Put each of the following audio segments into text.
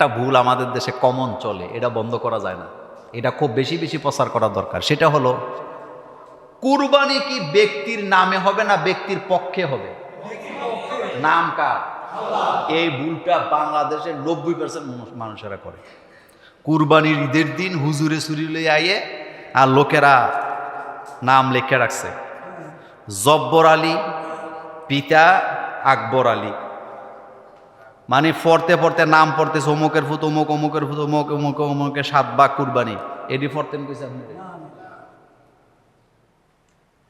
একটা ভুল আমাদের দেশে কমন চলে, এটা বন্ধ করা যায় না। এটা খুব বেশি বেশি প্রচার করা দরকার। সেটা হলো, কুরবানি কি ব্যক্তির নামে হবে না ব্যক্তির পক্ষে হবে? নাম কার? এই ভুলটা বাংলাদেশের নব্বই পার্সেন্ট মানুষেরা করে। কুরবানির ঈদের দিন হুজুরে সুরিলে আইয়ে আর লোকেরা নাম লিখে রাখছে। জব্বর আলী, পিতা আকবর আলী। মানে পড়তে পড়তে নাম পড়তেছে, অমুকের ফুত অমুক, অমুকের ফুত অমুক অমুক, অমুকের সাত বাঘ কুরবানি। এটি পড়তেন কইছে আপনি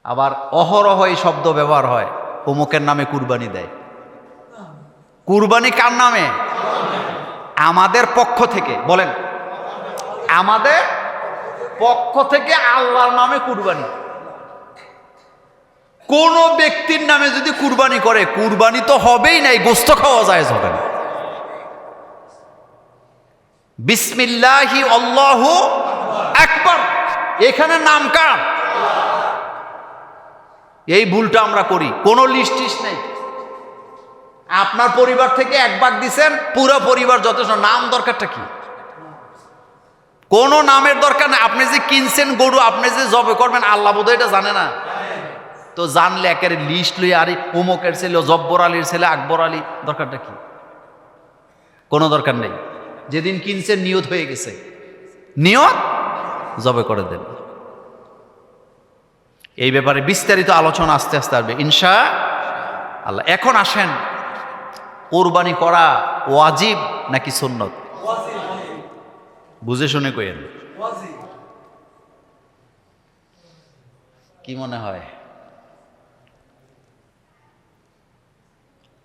আবার অহরহ এই শব্দ ব্যবহার হয়, অমুকের নামে কুরবানি দেয়। কুরবানি কার নামে? আমাদের পক্ষ থেকে, বলেন। আমাদের পক্ষ থেকে আল্লাহর নামে কুরবানি। কোন ব্যক্তির নামে যদি কুরবানি করে, কুরবানি তো হবেই নাই, গোস্ত খাওয়া যায় হবে না। বিসমিল্লাহি আল্লাহ একবার এখানে নাম কার? এই ভুলটা আমরা করি। কোনো লিস্ট নেই। আপনার পরিবার থেকে এক ভাগ দিছেন, পুরো পরিবার যথেষ্ট। নাম দরকারটা কি? কোনো নামের দরকার নেই। আপনি যে কিনছেন গরু, আপনি যে জবে করবেন, আল্লাহ বোধ এটা জানে না। তো জানলে একের লিস্ট লই আরে অমুকের ছেলে, জব্বর আলীর ছেলে, আকবর আলী, দরকারটা কি? কোনো দরকার নেই। যেদিন কিনছেন নিয়ত হয়ে গেছে। নিয়ত জবে করে দেন। এই ব্যাপারে বিস্তারিত আলোচনা আস্তে আস্তে আসবে। ইনশা আল্লাহ, এখন আসেন। কোরবানি করা ওয়াজিব নাকি সুন্নত? বুঝে শুনে কইেন কি মনে হয়?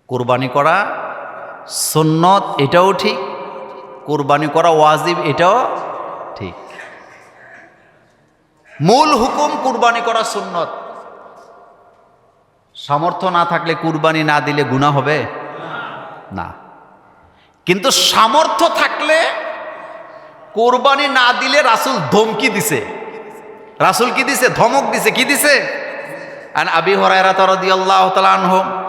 কোরবানি করা সুন্নত, এটাও ঠিক? কোরবানি করা ওয়াজিব, এটাও ঠিক। মূল হুকুম কুরবানি করা সুন্নত। সামর্থ্য না থাকলে কুরবানি না দিলে গুণা হবে? না। কিন্তু সামর্থ্য থাকলে কোরবানি না দিলে রাসুল ধমকি দিছে। রাসুল কি দিছে? ধমক দিছে। কি দিছে? আবি হরায়রা রাদিয়াল্লাহু তাআলা আনহু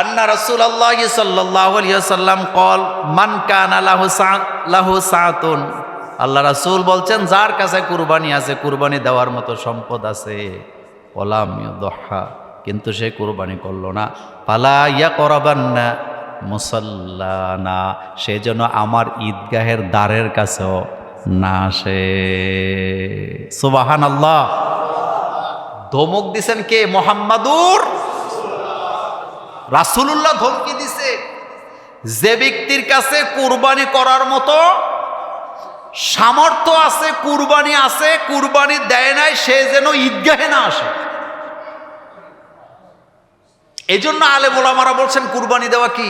আন্না রসুল আল্লাহ সাল্লাহ সাল্লাম কল মান কান আল্লাহ লাহু আল্লাহ রাসুল বলছেন, যার কাছে কুরবানি আছে, কুরবানি দেওয়ার মতো সম্পদ আছে। কলাম দহা কিন্তু সে কুরবানি করল না। পালা ইয়া করবান না মুসল্লানা, সে জন্য আমার ঈদগাহের দ্বারের কাছেও না আসে। সুবাহান আল্লাহ ধমক দিছেন কে? মোহাম্মদুর রাসুলুল্লাহ ধমকি দিছে, যে ব্যক্তির কাছে কুরবানি করার মতো সামর্থ্য আছে, কুরবানি আছে, কুরবানি দেয় নাই, সে যেন ঈদগাহে না আসে। এই জন্য আলে মোলামারা বলছেন, কুরবানি দেওয়া কি?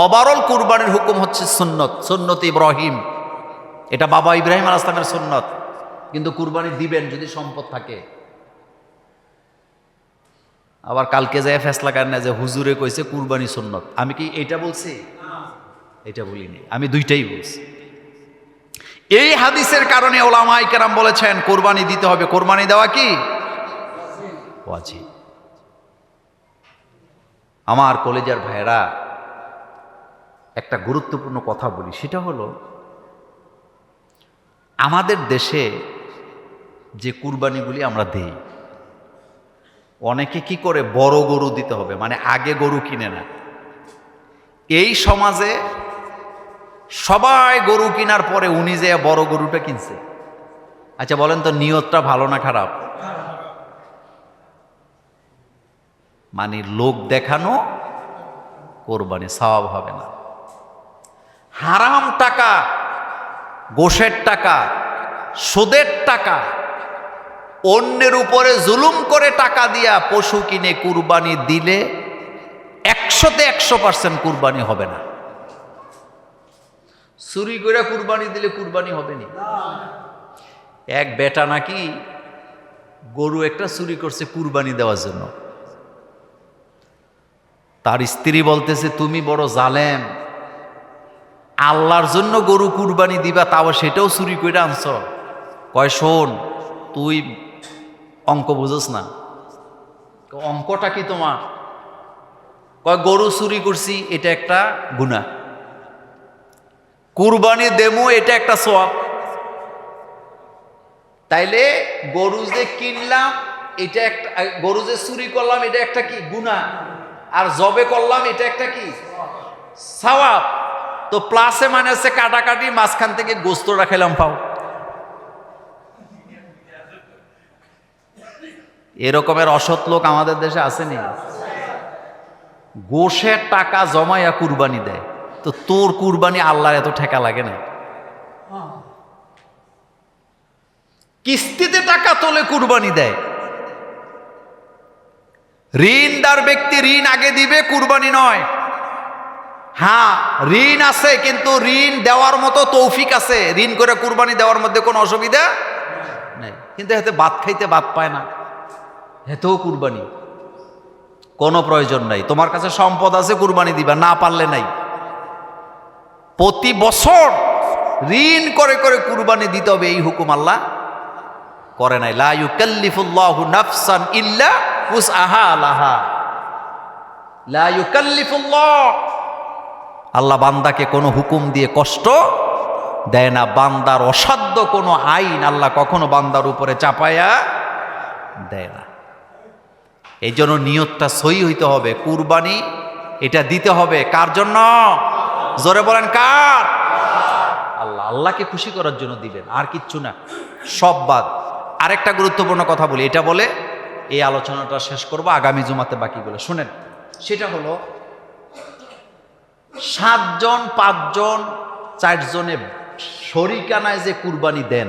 ওভারঅল কুরবানির হুকুম হচ্ছে সুন্নত সুন্নত ইব্রাহিম। এটা বাবা ইব্রাহিম আল আসলামের সুন্নত। কিন্তু কুরবানি দিবেন যদি সম্পদ থাকে। আবার কালকে যায় ফেসলা কার না যে হুজুরে কইছে কুরবানি সুন্নত। আমি কি এটা বলছি? এটা বলিনি। আমি দুইটাই বলছি। এই হাদিসের কারণে ওলামাই কেরাম বলেছেন, কোরবানি দিতে হবে। কোরবানি দেওয়া কি? আমার কলেজের ভাইয়েরা একটা গুরুত্বপূর্ণ কথা বলি। সেটা হলো, আমাদের দেশে যে কুরবানিগুলি আমরা দেই অনেকে কি করে বড় গরু দিতে হবে? মানে আগে গরু কিনে না এই সমাজে সবাই গরু কেনার পরে উনি যে বড় গরুটা কিনছে। আচ্ছা বলেন তো নিয়তটা ভালো না খারাপ? মানে লোক দেখানো কোরবানি সওয়াব হবে না। হারাম টাকা, গোষের টাকা, সুদের টাকা অন্যের উপরে জুলুম করে টাকা দিয়া পশু কিনে কুরবানি দিলে একশোতে একশো পার্সেন্ট কুরবানি হবে না। চুরি করে কুরবানি দিলে কুরবানি হবে না? এক বেটা নাকি গরু একটা চুরি করছে কুরবানি দেওয়ার জন্য। তার স্ত্রী বলতেছে, তুমি বড় জালেম, আল্লাহর জন্য গরু কুরবানি দিবা, তাও সেটাও চুরি করে আনছ। কয়, শোন, তুই অঙ্ক বুঝোস না। অঙ্কটা কি তোমার? কয়, গরু চুরি করছি, এটা একটা গুণা কুরবানি দেমু, এটা একটা সোয়াব তাইলে গরু যে কিনলাম, এটা একটা, গরু যে চুরি করলাম, এটা একটা কি? গুণা আর জবে করলাম, এটা একটা কি? সওয়াব। তো প্লাসে মানে হচ্ছে কাটাকাটি মাঝখান থেকে গোস্ত রাখাইলাম পাও। এরকমের অসৎ লোক আমাদের দেশে আসেনি। গোশের টাকা জমাইয়া কুরবানি দেয়। তো তোর কুরবানি আল্লাহর এত ঠেকা লাগে না? কিস্তিতে টাকা তোলে কুরবানি দেয়। ঋণদার ব্যক্তি ঋণ আগে দিবে, কুরবানি নয়। হ্যাঁ ঋণ আছে, কিন্তু ঋণ দেওয়ার মতো তৌফিক আছে। ঋণ করে কুরবানি দেওয়ার মধ্যে কোনো অসুবিধা নেই। কিন্তু এতে ভাত খাইতে ভাত পায় না। হেতেও কুরবানি। কোনো প্রয়োজন নাই। তোমার কাছে সম্পদ আছে, কুরবানি দিবা, না পারলে নাই। প্রতি বছর ঋণ করে করে কুরবানি দিতে হবে, এই হুকুম আল্লাহ করে নাই। লা ইউকাল্লিফুল্লাহু নাফসান ইল্লা উসআহা লাহা। লা ইউকাল্লিফুল্লাহ। আল্লাহ বান্দাকে কোনো হুকুম দিয়ে কষ্ট দেয় না। বান্দার অসাধ্য কোনো আইন আল্লাহ কখনো বান্দার উপরে চাপায়া দেয় না। এই জন্য নিয়তটা সই হইতে হবে। কুরবানি এটা দিতে হবে। কার জন্য? জোরে বলেন, কার? আল্লাহ, আল্লাহকে খুশি করার জন্য দিবেন, আর কিচ্ছু না। সব বাদ। আরেকটা গুরুত্বপূর্ণ কথা বলি, এটা বলে এই আলোচনাটা শেষ করব, আগামী জুমাতে বাকিগুলো। শুনেন, সেটা হলো সাতজন, পাঁচজন, চারজনে শরিকানায় যে কুরবানি দেন,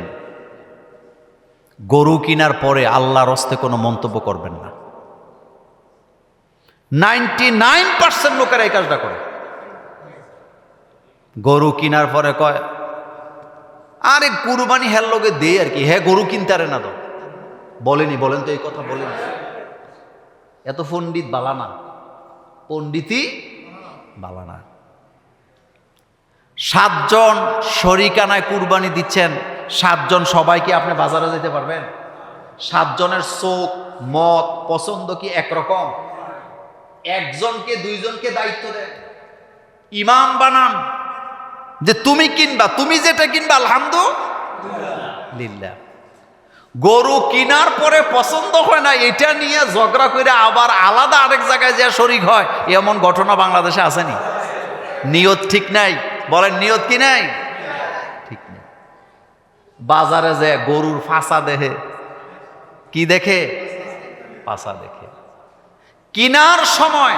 গরু কিনার পরে আল্লাহর হস্তে কোনো মন্তব্য করবেন না। নাইনটি নাইন পার্সেন্ট লোকেরা এই কাজটা করে। গরু কিনার পরে কয়, আরে কুরবানি হের লোকে দে আর কি। হ্যাঁ গরু কিনতে আরে না তো। বলেনি, বলেন তো এই কথা বলেনি। এত পণ্ডিত বালানা পণ্ডিতই বালানা সাতজন শরিকানায় কুরবানি দিচ্ছেন। সাতজন সবাইকে আপনি বাজারে যেতে পারবেন? সাতজনের চোখ, মত, পছন্দ কি একরকম? একজনকে, দুইজনকে দায়িত্ব দেন ইমাম বানান। যে তুমি কিনবা, তুমি যেটা কিনবা, আলহামদুলিল্লাহ। গরু কিনার পরে পছন্দ হয় না, এটা নিয়ে ঝগড়া করে আবার আলাদা আরেক জায়গায় যে শরিক হয় এমন ঘটনা বাংলাদেশে আসেনি নিয়ত ঠিক নাই? বলেন, নিয়ত কি নাই? ঠিক নেই। বাজারে যে গরুর ফাঁসা দেখে, কি দেখে? পাশা দেখে। কিনার সময়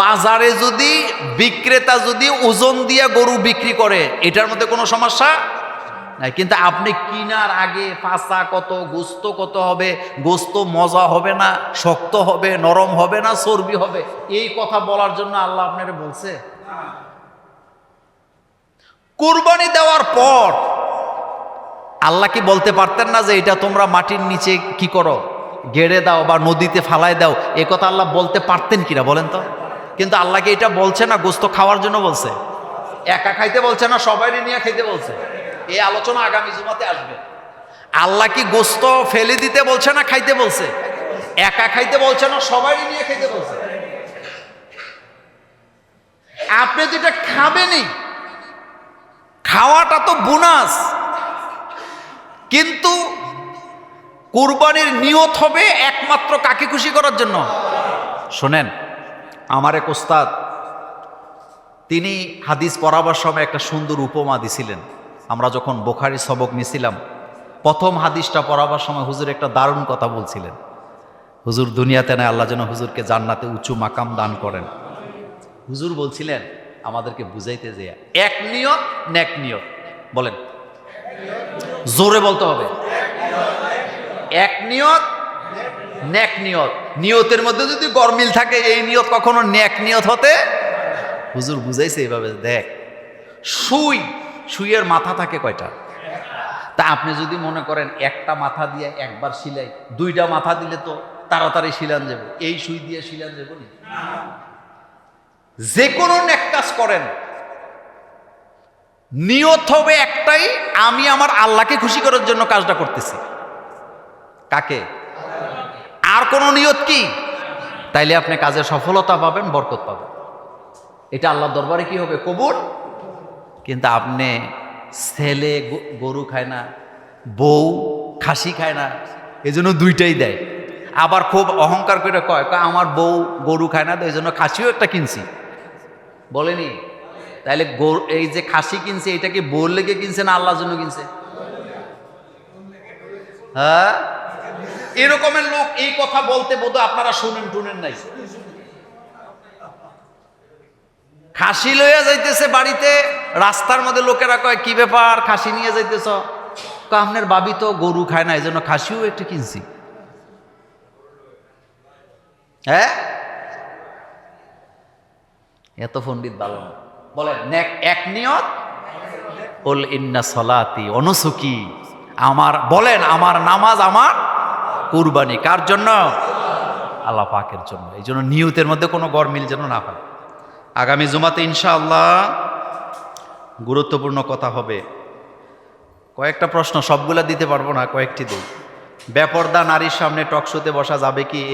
বাজারে যদি বিক্রেতা যদি ওজন দিয়ে গরু বিক্রি করে, এটার মধ্যে কোনো সমস্যা? নাই, কিন্তু আপনি কিনার আগে ফাঁসা কত, গোস্ত কত হবে, গোস্ত মজা হবে না, শক্ত হবে, নরম হবে না, চর্বি হবে? এই কথা বলার জন্য আল্লাহ আপনারে বলছে, কুরবানি দেওয়ার পর আল্লাহ কি বলতে পারতেন না যে এটা তোমরা মাটির নিচে কি করো? গেড়ে দাও বা নদীতে ফালাই দাও, এ কথা আল্লাহ বলতে পারতেন কিনা বলেন তো? কিন্তু আল্লাহকে এটা বলছে না, গোস্ত খাওয়ার জন্য বলছে। একা খাইতে বলছে না সবাই নিয়ে খাইতে বলছে। এই আলোচনা আগামী জুমাতে আসবে। আল্লাহ কি গোস্ত ফেলে দিতে বলছে না খাইতে বলছে? একা খাইতে বলছে না সবাই নিয়ে খাইতে বলছে। আপনি যেটা খাবেনই, খাওয়াটা তো বোনাস। কিন্তু কুরবানির নিয়ত হবে একমাত্র কাকে খুশি করার জন্য? শোনেন, আমার এক ওস্তাদ, তিনি হাদিস পড়াবার সময় একটা সুন্দর উপমা দিছিলেন। আমরা যখন বোখারি সবক নিছিলাম, প্রথম হাদিসটা পড়াবার সময় হুজুর একটা দারুণ কথা বলছিলেন। হুজুর, দুনিয়াতে নেয় আল্লাহ যেন হুজুরকে জান্নাতে উঁচু মাকাম দান করেন। হুজুর বলছিলেন, আমাদেরকে বুঝাইতে যে এক নিয়ত, নেক নিয়ত। বলেন, জোরে বলতে হবে। এক নিয়ত, নেক নিয়ত। নিয়তের মধ্যে যদি গরমিল থাকে, এই নিয়ত কখনো নেক নিয়ত হতে হুজুর বুঝাইছে এইভাবে দেখ, সুই, সুইয়ের মাথা থাকে কয়টা? তা আপনি যদি মনে করেন একটা মাথা দিয়ে একবার সিলাই দুইটা মাথা দিলে তো তাড়াতাড়ি শিলান যাব। এই সুই দিয়ে শিলান যাব না যে কোনো নেক কাজ করেন। নিয়ত হবে একটাই, আমি আমার আল্লাহকে খুশি করার জন্য কাজটা করতেছি। কাকে? আর কোন নিয়ত কি? তাইলে আপনি কাজে সফলতা পাবেন, বরকত পাবেন। এটা আল্লাহ দরবারে কি হবে? কবুল? কিন্তু আপনি ছেলে গরু খায় না, বউ খাসি খায় না, এজন্য দুইটাই দেয়। আবার খুব অহংকার করে কয় আমার বউ গরু খায় না, তো এই জন্য খাসিও একটা কিনছি। বলেনি? তাইলে গরু এই যে খাসি কিনছে, এটা কি বউর লেগে কিনছে না আল্লাহর জন্য কিনছে? হ্যাঁ? এরকমের লোক এই কথা বলতে বোধ আপনারা শুনেন টুনেন নাই। খাসি লইয়া যাইতেছে বাড়িতে, রাস্তার মধ্যে লোকেরা কয়, কি ব্যাপার, খাসি নিয়ে যাইতেছ? আপনার বাবি তো গরু খায় না এই জন্য খাসিও একটু কিনছি। হ্যাঁ? এত পণ্ডিত ভালো না। বলেন এক নিয়ত? বল ইন্না সলাতি, অনুসুকি। আমার, বলেন, আমার নামাজ আমার কুরবানি। কার জন্য? আল্লাহ পাকের জন্য। এই জন্য নিয়তের মধ্যে কোনো গরমিল যেন না হয়। আগামী জুমাতে ইনশাআল্লাহ গুরুত্বপূর্ণ কথা হবে। কয়েকটা প্রশ্ন, সবগুলা দিতে পারব না, কয়েকটি দিই। বেপর্দা নারীর সামনে টকশোতে বসা যাবে কি?